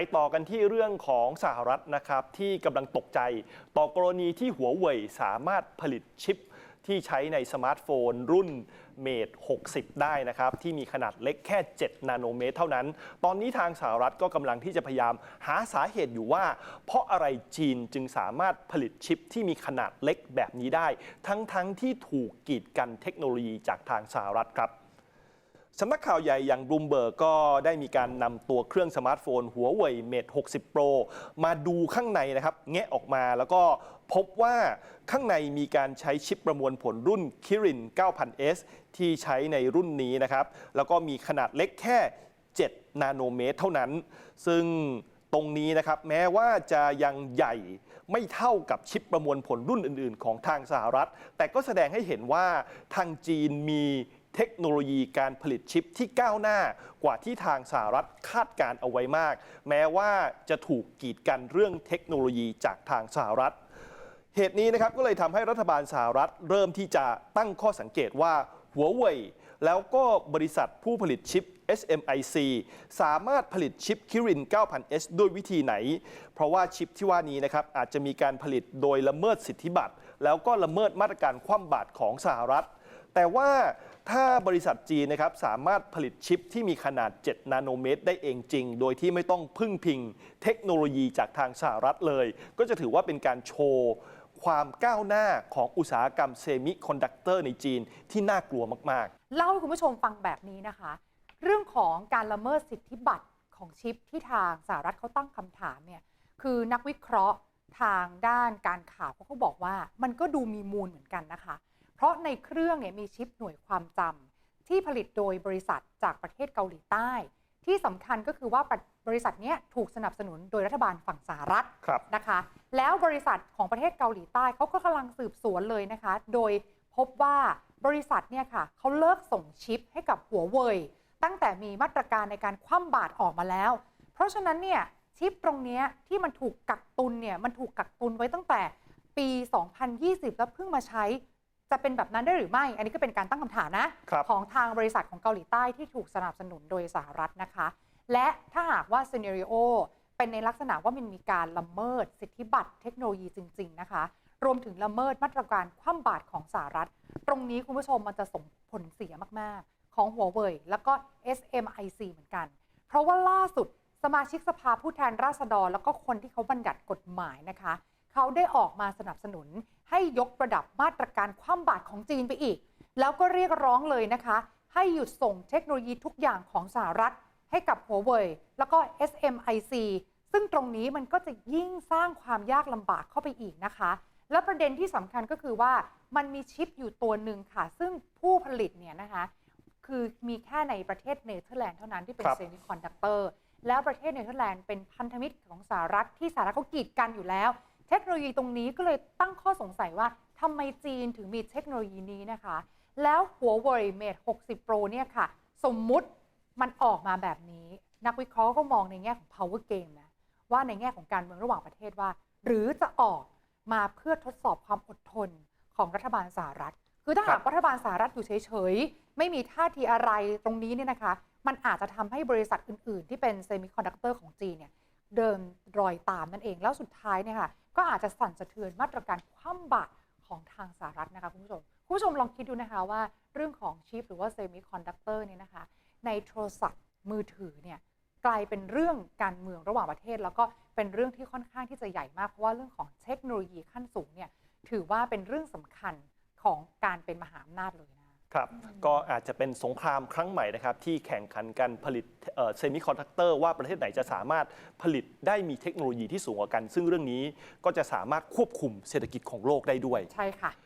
ไปต่อกันที่เรื่องของสหรัฐนะครับ ที่กำลังตกใจต่อกรณีที่หัวเว่ยสามารถผลิตชิปที่ใช้ในสมาร์ทโฟนรุ่นเมด60 ได้นะครับ ที่มีขนาดเล็กแค่ 7 นาโนเมตรเท่านั้น ตอนนี้ทางสหรัฐก็กำลังที่จะพยายามหาสาเหตุอยู่ว่า เพราะอะไรจีนจึงสามารถผลิตชิปที่มีขนาดเล็กแบบนี้ได้ ทั้งๆทที่ถูกกีดกันเทคโนโลยีจากทางสหรัฐครับ สำนักข่าวใหญ่อย่างบลูมเบิร์กก็ได้มีการนำตัวเครื่องสมาร์ทโฟน หัวเว่ยเมด60 Pro มาดูข้างในนะครับ แงะออกมาแล้วก็พบว่าข้างในมีการใช้ชิปประมวลผลรุ่น Kirin 9000S ที่ใช้ในรุ่นนี้นะครับ แล้วก็มีขนาดเล็กแค่ 7 นาโนเมตรเท่านั้น ซึ่งตรงนี้นะครับแม้ว่าจะยังใหญ่ไม่เท่ากับชิปประมวลผลรุ่นอื่น ๆ ของทางสหรัฐ แต่ก็แสดงให้เห็นว่าทางจีนมี เทคโนโลยีการผลิตชิปที่ก้าวหน้ากว่าที่ทางสหรัฐคาดการเอาไว้มาก แม้ว่าจะถูกกีดกันเรื่องเทคโนโลยีจากทางสหรัฐ เหตุนี้นะครับก็เลยทำให้รัฐบาลสหรัฐเริ่มที่จะตั้งข้อสังเกตว่าหัวเว่ยแล้วก็บริษัทผู้ผลิตชิป SMIC สามารถผลิตชิป Kirin 9000S ด้วยวิธีไหน เพราะว่าชิปที่ว่านี้นะครับอาจจะมีการผลิตโดยละเมิดสิทธิบัตร แล้วก็ละเมิดมาตรการคว่ำบาตรของสหรัฐ แต่ว่าถ้าบริษัทจีนนะครับสามารถผลิตชิปที่มีขนาด 7 นาโนเมตร ได้เองจริง โดยที่ไม่ต้องพึ่งพิงเทคโนโลยีจากทางสหรัฐเลย ก็จะถือว่าเป็นการโชว์ความก้าวหน้าของอุตสาหกรรมเซมิคอนดักเตอร์ในจีนที่น่ากลัวมากเล่าให้คุณผู้ชมฟังแบบนี้นะคะ เรื่องของการละเมิดสิทธิบัตรของชิปที่ทางสหรัฐเขาตั้งคำถามเนี่ยคือนักวิเคราะห์ทางด้านการข่าวเขาก็บอกว่ามันก็ดูมีมูลเหมือนกันนะคะ เพราะในเครื่องเนี่ยมีชิปหน่วยความจำที่ผลิตโดยบริษัทจากประเทศเกาหลีใต้ ที่สำคัญก็คือว่าบริษัทเนี้ยถูกสนับสนุนโดยรัฐบาลฝั่งสหรัฐๆครับนะคะ แล้วบริษัทของประเทศเกาหลีใต้เขาก็กำลังสืบสวนเลยนะคะ โดยพบว่าบริษัทเนี่ยค่ะเขาเลิกส่งชิปให้กับหัวเว่ยตั้งแต่มีมาตรการในการคว่ำบาตรออกมาแล้ว เพราะฉะนั้นเนี่ยชิปตรงเนี้ยที่มันถูกกักตุนเนี่ยมันถูกกักตุนไว้ตั้งแต่ปี 2020 แล้วเพิ่งมาใช้ จะเป็นแบบนั้นได้หรือไม่ อันนี้ก็เป็นการตั้งคำถามนะครับของทางบริษัทของเกาหลีใต้ที่ถูกสนับสนุนโดยสหรัฐนะคะ และถ้าหากว่าซีเนริโอเป็นในลักษณะว่ามันมีการละเมิดสิทธิบัตรเทคโนโลยีจริง ๆ นะคะ รวมถึงละเมิดมาตรการคว่ำบาตรของสหรัฐ ตรงนี้คุณผู้ชมมันจะส่งผลเสียมาก ๆ ของหัวเว่ยแล้วก็ SMIC เหมือนกัน เพราะว่าล่าสุดสมาชิกสภาผู้แทนราษฎร แล้วก็คนที่เขาบัญญัติกฎหมายนะคะ เขาได้ออกมาสนับสนุน ให้ยกระดับมาตรการคว่ำบาตรของจีนไปอีก แล้วก็เรียกร้องเลยนะคะ ให้หยุดส่งเทคโนโลยีทุกอย่างของสหรัฐ ให้กับหัวเว่ยแล้วก็ SMIC ซึ่งตรงนี้มันก็จะยิ่งสร้างความยากลำบากเข้าไปอีกนะคะ และประเด็นที่สำคัญก็คือว่ามันมีชิปอยู่ตัวหนึ่งค่ะ ซึ่งผู้ผลิตเนี่ยนะคะคือมีแค่ในประเทศเนเธอร์แลนด์เท่านั้นที่เป็นครับเซมิคอนดักเตอร์แล้วประเทศเนเธอร์แลนด์เป็นพันธมิตรของสหรัฐที่สหรัฐเขากีดกันอยู่แล้ว เทคโนโลยีตรงนี้ก็เลยตั้งข้อสงสัยว่าทำไมจีนถึงมีเทคโนโลยีนี้นะคะ แล้วหัวเว่ยเมด60 Pro เนี่ยค่ะ สมมุติมันออกมาแบบนี้ นักวิเคราะห์ก็มองในแง่ของ power game นะ ว่าในแง่ของการเมืองระหว่างประเทศว่า หรือจะออกมาเพื่อทดสอบความอดทนของรัฐบาลสหรัฐ คือถ้าครัหากบรัฐบาลสหรัฐอยู่เฉยๆ ไม่มีท่าทีอะไรตรงนี้เนี่ยนะคะ มันอาจจะทำให้บริษัทอื่น ๆ ที่เป็นเซมิคอนดักเตอร์ของจีนเนี่ยเดินรอยตามนั่นเองแล้วสุดท้ายเนี่ยค่ะ ก็อาจจะสั่นสะเทือนมาตรการคว่ำบาตรของทางสหรัฐนะคะคุณผู้ชม คุณผู้ชมลองคิดดูนะคะว่าเรื่องของชิปหรือว่าเซมิคอนดักเตอร์เนี่ยนะคะ ในโทรศัพท์มือถือเนี่ยกลายเป็นเรื่องการเมืองระหว่างประเทศ แล้วก็เป็นเรื่องที่ค่อนข้างที่จะใหญ่มากเพราะว่าเรื่องของเทคโนโลยีขั้นสูงเนี่ยถือว่าเป็นเรื่องสำคัญของการเป็นมหาอำนาจเลย ครับก็อาจจะเป็นสงครามครั้งใหม่นะครับที่แข่งขันกันผลิตเซมิคอนดักเตอร์ว่าประเทศไหนจะสามารถผลิตได้มีเทคโนโลยีที่สูงกว่ากัน ซึ่งเรื่องนี้ก็จะสามารถควบคุมเศรษฐกิจของโลกได้ด้วย ใช่ค่ะ